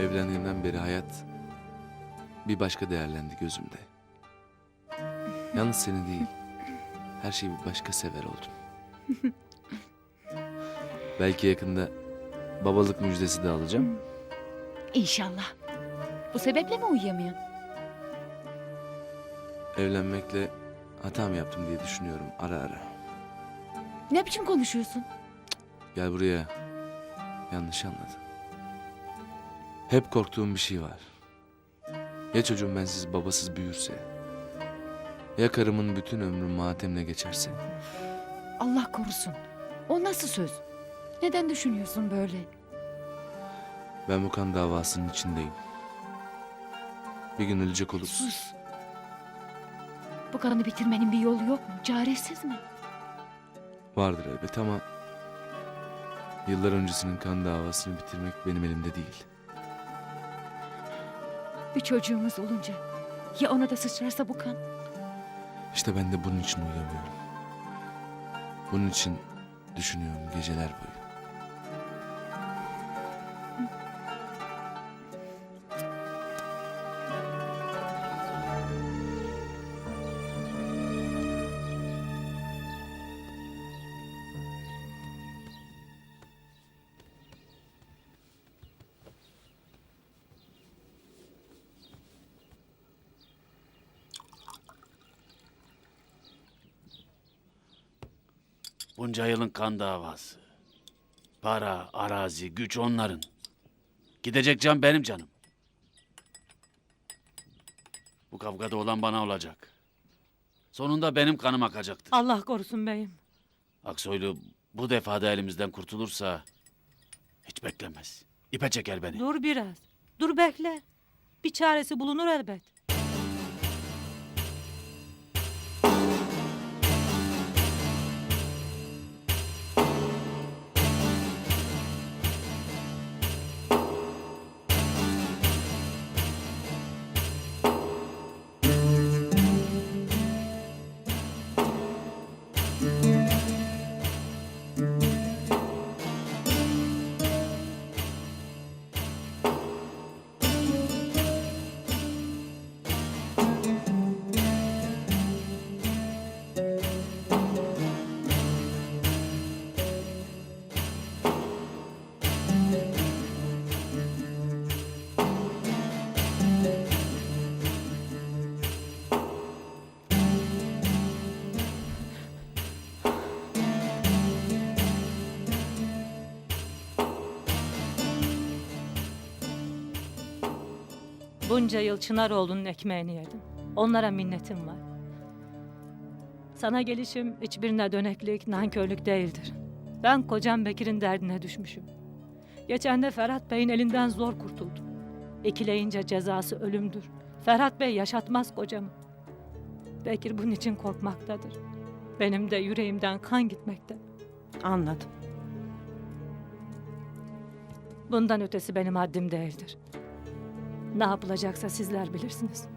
Evlendiğimden beri hayat bir başka değerlendi gözümde. Yalnız seni değil, her şeyi bir başka sever oldum. Belki yakında babalık müjdesi de alacağım. İnşallah. Bu sebeple mi uyuyamıyorsun? Evlenmekle hata mı yaptım diye düşünüyorum ara ara. Ne biçim konuşuyorsun? Gel buraya. Yanlış anladın. Hep korktuğum bir şey var. Ya çocuğum bensiz babasız büyürse? Ya karımın bütün ömrü matemle geçerse? Allah korusun. O nasıl söz? Neden düşünüyorsun böyle? Ben bu kan davasının içindeyim. Bir gün ölecek olup Sus. Bu kanı bitirmenin bir yolu yok mu? Çaresiz mi? vardır elbet ama... Yıllar öncesinin kan davasını bitirmek benim elimde değil. Bir çocuğumuz olunca ya ona da sıçrarsa bu kan? İşte ben de bunun için uyuyamıyorum. Bunun için düşünüyorum geceler boyu. Bunca yılın kan davası. Para, arazi, güç onların. Gidecek can benim canım. Bu kavgada olan bana olacak. Sonunda benim kanım akacaktır. Allah korusun beyim. Aksoylu bu defa da elimizden kurtulursa hiç beklemez. İpe çeker beni. Dur biraz. Dur bekle. Bir çaresi bulunur elbet. Bunca yıl Çınaroğlu'nun ekmeğini yedim. Onlara minnetim var. Sana gelişim hiçbirine döneklik, nankörlük değildir. Ben kocam Bekir'in derdine düşmüşüm. Geçen de Ferhat Bey'in elinden zor kurtuldum. İkileyince cezası ölümdür. Ferhat Bey yaşatmaz kocamı. Bekir bunun için korkmaktadır. Benim de yüreğimden kan gitmekte. Anladım. Bundan ötesi benim haddim değildir. Ne yapılacaksa sizler bilirsiniz.